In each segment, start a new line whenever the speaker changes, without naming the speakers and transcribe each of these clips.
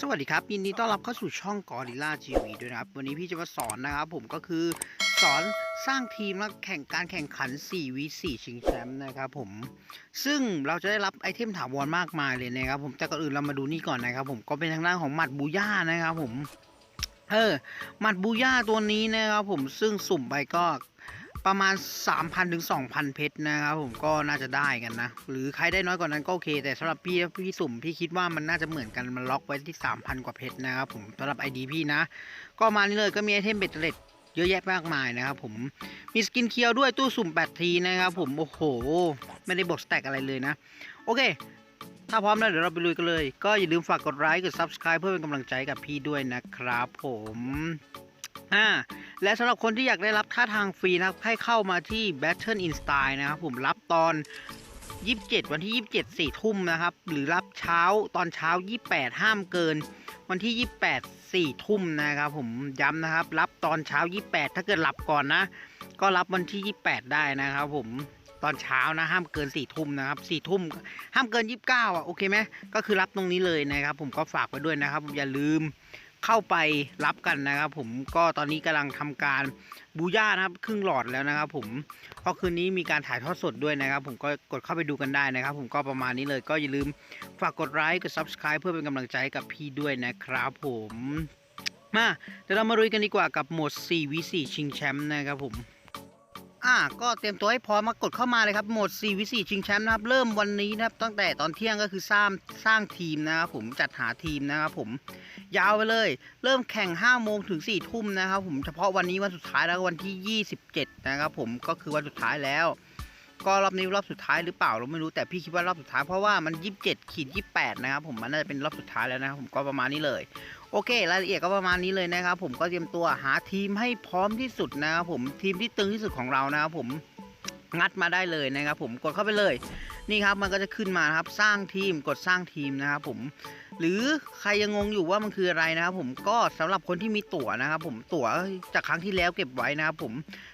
สวัสดีครับยินดีต้อนรับเข้าสู่ช่องกอริล่าทีวีด้วยนะครับ วันนี้พี่จะมาสอนนะครับผมก็คือสอนสร้างทีมและแข่งการแข่งขัน 4 v 4ชิงแชมป์นะครับผม ซึ่งเราจะได้รับไอเทมถาวรมากมายเลยนะครับผมแต่ก่อนอื่นเรามาดูนี่ก่อนนะครับผมก็เป็นทางด้านของหมัดบูย่านะครับผมเออหมัดบูย่าตัวนี้นะครับผมซึ่งสุ่มไปก็ ประมาณ 3,000ถึง2,000 เพชรนะครับผมก็น่าจะได้กันนะ หรือใครได้น้อยกว่านั้นก็โอเค แต่สำหรับพี่พี่สุ่มพี่คิดว่ามันน่าจะเหมือนกันมันล็อกไว้ที่ 3,000 กว่าเพชรนะครับผมสำหรับ ID พี่นะ ก็มานี่เลยก็มีไอเทมเบ็ดเตล็ดเยอะแยะมากมายนะครับผมมีสกินเคียวด้วยตู้สุ่ม8ทีนะครับผมโอ้โห ไม่ได้บวกสแต็กอะไรเลยนะ โอเคถ้าพร้อมแล้วเดี๋ยวเราไปลุยกันเลย ก็อย่าลืมฝากกดไลค์กด Subscribe เพื่อเป็นกำลังใจกับพี่ด้วยนะครับผม อ่าและสำหรับคนที่อยากได้รับท่าทางฟรีนะครับให้เข้ามาที่ Battle in Style นะครับผมรับตอน 27 วันที่ 27 4 ทุ่มนะครับ หรือรับเช้าตอนเช้า 28 ห้ามเกิน วันที่ 28 4 ทุ่มนะครับ ผมย้ำนะครับ รับตอนเช้า 28 ถ้าเกิดหลับก่อนนะ ก็รับวันที่ 28 ได้นะครับผมตอนเช้านะห้ามเกิน4ทุ่มนะครับ4ทุ่มห้ามเกิน 29อะโอเคไหมก็คือรับตรงนี้เลยนะครับ ผมก็ฝากไว้ด้วยนะครับอย่าลืม เข้าไปรับกันนะครับ ผมก็ตอนนี้กำลังทำการบูย่านะครับครึ่งหลอดแล้วนะครับ ผมเพราะคืนนี้มีการถ่ายทอดสดด้วยนะครับ ผมก็กดเข้าไปดูกันได้นะครับ ผมก็ประมาณนี้เลยก็อย่าลืมฝากกดไลค์กด Subscribe เพื่อเป็นกำลังใจกับพี่ด้วยนะครับผมมาเดี๋ยวเรามาลุยกันดีกว่ากับโหมด 4v4 ชิงแชมป์นะครับผม อ่าก็เตรียมตัวให้พร้อมมากดเข้ามาเลยครับโหมด4วิ4ชิงแชมป์นะครับเริ่มวันนี้นะครับตั้งแต่ตอนเที่ยงก็คือสร้างสร้างทีมนะครับผมจัดหาทีมนะครับผมยาวไปเลย เริ่มแข่ง5โมงถึง4ทุ่มนะครับผมเฉพาะวันนี้วันสุดท้ายแล้ววันที่ 27 นะครับผมก็คือวันสุดท้ายแล้ว ก็รอบนี้รอบสุดท้ายหรือเปล่าเราไม่รู้แต่พี่คิดว่ารอบสุดท้ายเพราะว่ามัน 27ขีด28 นะครับผมมันน่าจะเป็นรอบสุดท้ายแล้วนะครับผมก็ประมาณนี้เลยโอเครายละเอียดก็ประมาณนี้เลยนะครับผมก็เตรียมตัวหาทีมให้พร้อมที่สุดนะครับผมทีมที่ตึงที่สุดของเรานะครับผมงัดมาได้เลยนะครับผมกดเข้าไปเลยนี่ครับมันก็จะขึ้นมาครับสร้างทีมกดสร้างทีมนะครับผมหรือใครยังงงอยู่ว่ามันคืออะไรนะครับผมก็สำหรับคนที่มีตั๋วนะครับผมตั๋วจากครั้งที่แล้วเก็บไว้นะครับผม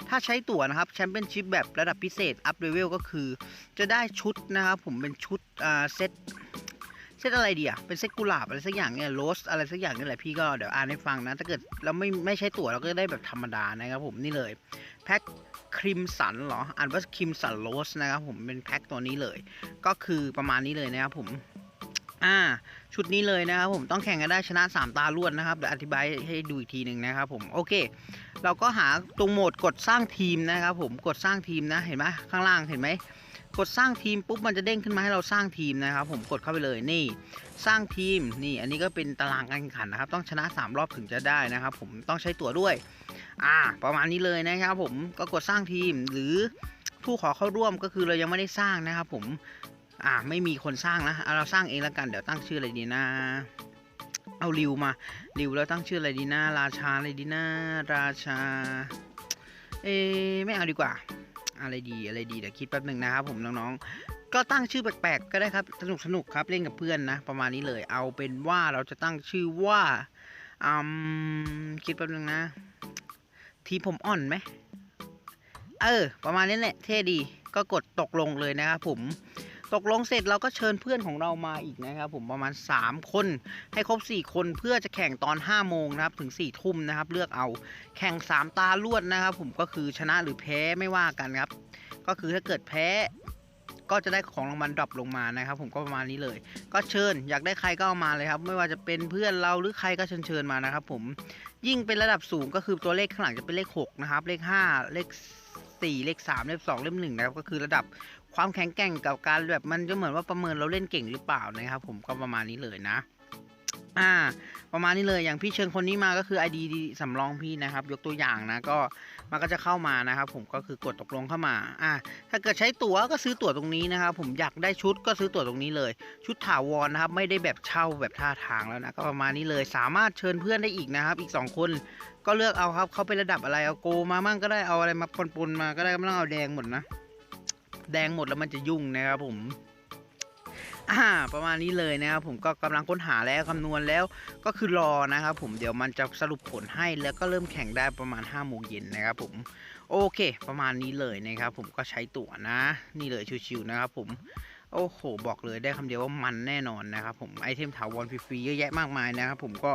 ถ้าใช้ตั๋วนะครับแชมเปี้ยนชิพแบบระดับพิเศษอัพเลเวลก็คือ จะได้ชุดนะครับผมเป็นชุดเซต เซตอะไรดีอะเป็นเซตกุหลาบอะไรสักอย่างเนี่ยโรสอะไรสักอย่างนี่แหละพี่ก็เดี๋ยวอ่านให้ฟังนะถ้าเกิดเราไม่ไม่ใช้ตั๋วเราก็ได้แบบธรรมดานะครับผมนี่เลยแพ็คครีมสันเหรออ่านว่าครีมสันโรสนะครับผมเป็นแพ็คตัวนี้เลย ก็คือประมาณนี้เลยนะครับผม อ่า ชุดนี้เลยนะครับผมต้องแข่งกันได้ชนะ 3 ตารวดนะครับเดี๋ยวอธิบายให้ดูอีกทีหนึ่งนะครับผมโอเค เราก็หาตรงโหมดกดสร้างทีมนะครับผมกดสร้างทีมนะเห็นไหมข้างล่างเห็นไหมกดสร้างทีมปุ๊บมันจะเด้งขึ้นมาให้เราสร้างทีมนะครับ ผมกดเข้าไปเลยนี่ สร้างทีมนี่ อันนี้ก็เป็นตารางการแข่งขันนะครับ ต้องชนะ 3 รอบถึงจะได้นะครับ ผมต้องใช้ตั๋วด้วย อ่า ประมาณนี้เลยนะครับ ผมก็กดสร้างทีมหรือผู้ขอเข้าร่วมก็คือเรายังไม่ได้สร้างนะครับ ผม อ่าไม่มีคนสร้างนะเเราสร้างเองแล้วกันเดี๋ยวตั้งชื่ออะไรดีนะ เอาริวมาริวแล้วตั้งชื่ออะไรดีนะ ราชาอะไรดีนะ ราชา เอไม่เอาดีกว่า อะไรดีอะไรดีเดี๋ยวคิดแป๊บหนึ่งนะครับผมน้องๆ ก็ตั้งชื่อแปลกๆก็ได้ครับสนุกสนุกครับเล่นกับเพื่อนนะ ประมาณนี้เลย เอาเป็นว่าเราจะตั้งชื่อว่าอืมคิดแป๊บหนึ่งนะ ทีผมอ่อนไหมเออ ประมาณนี้แหละ เท่ดี ก็กดตกลงเลยนะครับผม ตกลงเสร็จเราก็เชิญเพื่อนของเรามาอีกนะครับ ผมประมาณ 3 คน ให้ครบ 4 คนเพื่อจะแข่งตอน 5 โมงนะครับถึง 4 ทุ่มนะครับ เลือกเอาแข่ง 3 ตาลวดนะครับ ผมก็คือชนะหรือแพ้ไม่ว่ากันครับ ก็คือถ้าเกิดแพ้ก็จะได้ของรางวัลดรอปลงมานะครับ ผมก็ประมาณนี้เลย ก็เชิญอยากได้ใครก็เอามาเลยครับ ไม่ว่าจะเป็นเพื่อนเราหรือใครก็เชิญเชิญมานะครับ ผมยิ่งเป็นระดับสูงก็คือตัวเลขข้างหลังจะเป็นเลข 6 นะครับ เลข 5 เลข4เลข3เลข2เลข1นะครับก็คือระดับ ความแข็งแกร่งกับการแบบมันจะเหมือนว่าประเมินเราเล่นเก่งหรือเปล่านะครับผมก็ประมาณนี้เลยนะ อ่า ประมาณนี้เลยอย่างพี่เชิญคนนี้มาก็คือ ID สำรองพี่นะครับ ยกตัวอย่างนะก็มันก็จะเข้ามานะครับ ผมก็คือกดตกลงเข้ามา อ่า ถ้าเกิดใช้ตั๋วก็ซื้อตั๋วตรงนี้นะครับ ผมอยากได้ชุดก็ซื้อตั๋วตรงนี้เลย ชุดถาวรนะครับ ไม่ได้แบบเช่าแบบท่าทางแล้วนะก็ประมาณนี้เลย สามารถเชิญเพื่อนได้อีกนะครับ อีก 2 คนก็เลือกเอาครับเขาเป็นระดับอะไรเอาโกมามั่งก็ได้เอาอะไรมาปนๆมาก็ได้ไม่ต้องเอาแดงหมดนะ แดงหมดแล้วมันจะยุ่งนะครับผมอ่าประมาณนี้เลยนะครับผมก็กำลังค้นหาแล้วคำนวณแล้วก็คือรอนะครับผมเดี๋ยวมันจะสรุปผลให้แล้วก็เริ่มแข่งได้ประมาณ5้าโมงเย็นนะครับผมโอเค ประมาณนี้เลยนะครับผมก็ใช้ตั๋วนะ นี่เลยชิวๆนะครับผม โอ้โห บอกเลยได้คำเดียวว่ามันแน่นอนนะครับผมไอเทมถาวรฟรีๆเยอะแยะมากมายนะครับผมก็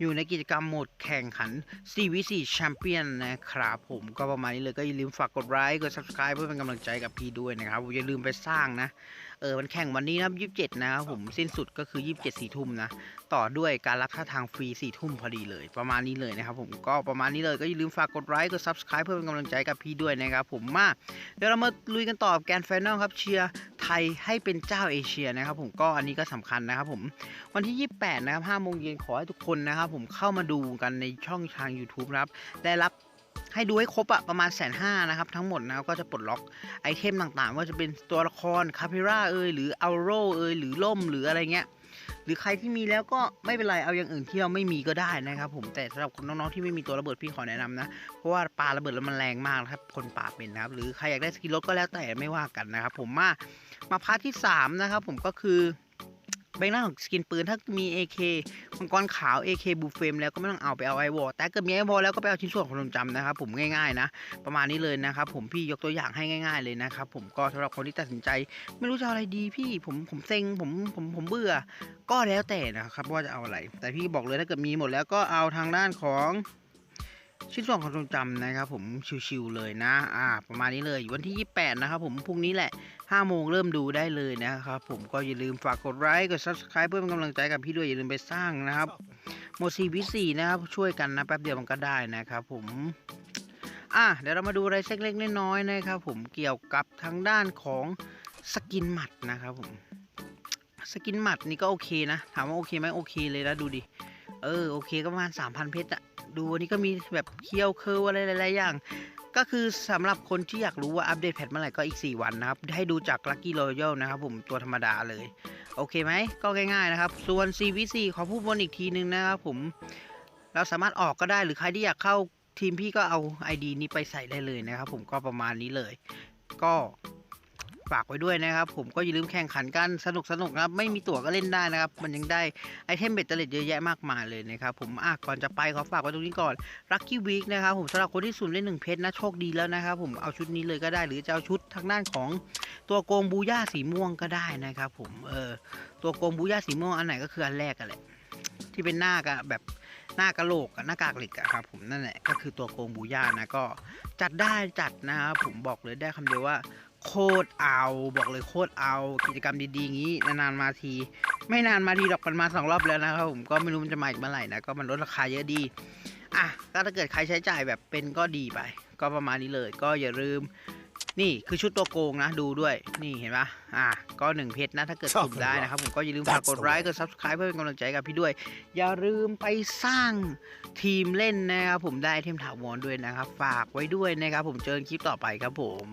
อยู่ในกิจกรรมโหมดแข่งขัน 4v4 Champion นะครับผมก็ประมาณนี้เลยก็อย่าลืมฝากกดไลค์กด subscribe เพื่อเป็นกำลังใจกับพี่ด้วยนะครับอย่าลืมไปสร้างนะ ออมันแข่งวันนี้นะ27นะครับผมสิ้นสุดก็คือ27สี่ทุ่มนะ ต่อด้วยการรับท่าทางฟรี4ทุ่มพอดีเลย ประมาณนี้เลยนะครับผมก็ประมาณนี้เลยก็อย่าลืมฝากกดไลค์กด subscribe เพื่อเป็นกำลังใจกับพี่ด้วยนะครับผมมาเดี๋ยวเรามาลุยกันต่อแกนไฟนอลครับเชียร์ไทยให้เป็นเจ้าเอเชียนะครับผมก็อันนี้ก็สำคัญนะครับผมวันที่ 28 นะครับ5โมงเย็นขอให้ทุกคนนะครับผมเข้ามาดูกันในช่องทาง YouTube นะครับได้รับ ให้ดูให้ครบอะประมาณแสนห้านะครับ ทั้งหมดนะก็จะปลดล็อกไอเทมต่างๆ ว่าจะเป็นตัวละครคาพิราเอยหรืออัลโรเอยหรือล่มหรืออะไรเงี้ยหรือใครที่มีแล้วก็ไม่เป็นไรเอาอย่างอื่นที่เราไม่มีก็ได้นะครับ ผมแต่สำหรับคนน้องๆที่ไม่มีตัวระเบิดพี่ขอแนะนำนะเพราะว่าปลาระเบิดแล้วมันแรงมากครับคนป่าเป็นนะครับ หรือใครอยากได้สกินรถก็แล้วแต่ไม่ว่ากันนะครับ ผมมามาพาร์ทที่3นะครับผมก็คือ เบงหน้าของสกินปืนถ้ามี AK มังกรขาว AK บูเฟมแล้วก็ไม่ต้องเอาไปเอาไอวอลแต่เกิดมีไอวอลแล้วก็ไปเอาชิ้นส่วนของลมจำนะครับผมง่ายๆนะ ประมาณนี้เลยนะครับผมพี่ยกตัวอย่างให้ง่าย ๆเลยนะครับผมก็สำหรับคนที่ตัดสินใจ ไม่รู้จะเอาอะไรดีพี่ผมผมเซ็งผมผมผมเบื่อ ก็แล้วแต่นะครับว่าจะเอาอะไร แต่พี่บอกเลยถ้าเกิดมีหมดแล้วก็เอาทางด้านของ ชิ้นส่วนของทรงจำนะครับผมชิวๆเลยนะ อ่า ประมาณนี้เลยวันที่ 28 นะครับผมพรุ่งนี้แหละ 5 โมงเริ่มดูได้เลยนะครับผมก็อย่าลืมฝากกดไลค์กด subscribe เพื่อเป็นกำลังใจกับพี่ด้วยอย่าลืมไปสร้างนะครับโมซีวิสีนะครับช่วยกันนะแป๊บเดียวมันก็ได้นะครับผมอะเดี๋ยวเรามาดูอะไรเล็กๆน้อยๆนะครับผมเกี่ยวกับทางด้านของสกินหมัดนะครับผมสกินหมัดนี่ก็โอเคนะ ถามว่าโอเคไหมโอเคเลยนะดูดิ เออโอเคก็ประมาณ3,000 เพชรอะดูอันนี้ก็มีแบบเคียวเคิร์อะไรหลายๆอย่าง ก็คือสำหรับคนที่อยากรู้ว่าอัปเดตแพทเมื่อไหร่ก็อีก 4 วันนะครับ ให้ดูจาก Lucky Royal นะครับผมตัวธรรมดาเลย โอเคไหมก็ง่ายๆนะครับ ส่วน CVC ขอพูดวนอีกทีนึงนะครับผม เราสามารถออกก็ได้หรือใครที่อยากเข้าทีมพี่ก็เอา ID นี้ไปใส่ได้เลยนะครับผมก็ประมาณนี้เลย ก็ ฝากไว้ด้วยนะครับ ผมก็อย่าลืมแข่งขันกันสนุกสนุกนะครับ ไม่มีตั๋วก็เล่นได้นะครับ มันยังได้ไอเทมเบ็ดเตล็ดเยอะแยะมากมายเลยนะครับ ผมอะก่อนจะไปขอฝากไว้ตรงนี้ก่อน Lucky Week นะครับผมสำหรับคนที่สุ่มได้หนึ่งเพชรนะโชคดีแล้วนะครับผมเอาชุดนี้เลยก็ได้หรือจะเอาชุดทางด้านของตัวโกงบูย่าสีม่วงก็ได้นะครับ ผมเออตัวโกงบูย่าสีม่วงอันไหนก็คืออันแรกกันแหละที่เป็นหน้ากะแบบหน้ากะโหลกหน้ากากเหล็กอะครับผมนั่นแหละก็คือตัวโกงบูย่านะก็จัดได้จัดนะครับผมบอกเลยได้คำเดียวว่า โคตรเอาบอกเลยโคตรเอากิจกรรมดีๆอย่างนี้นานๆมาที ไม่นานมาทีดอกมันมาสองรอบแล้วนะครับผมก็ไม่รู้มันจะมาอีกเมื่อไหร่นะก็มันลดราคาเยอะดีอะก็ถ้าเกิดใครใช้จ่ายแบบเป็นก็ดีไป ก็ประมาณนี้เลย ก็อย่าลืม นี่คือชุดตัวโกงนะดูด้วยนี่เห็นปะอะก็หนึ่งเพชรนะถ้าเกิดสุ่มได้นะครับผมก็อย่าลืมฝากกดไลค์กด subscribe เพื่อเป็นกำลังใจกับพี่ด้วย อย่าลืมไปสร้างทีมเล่นนะครับผมได้ไอเทมถาวรด้วยนะครับ ฝากไว้ด้วยนะครับผมเจอกันคลิปต่อไปครับผม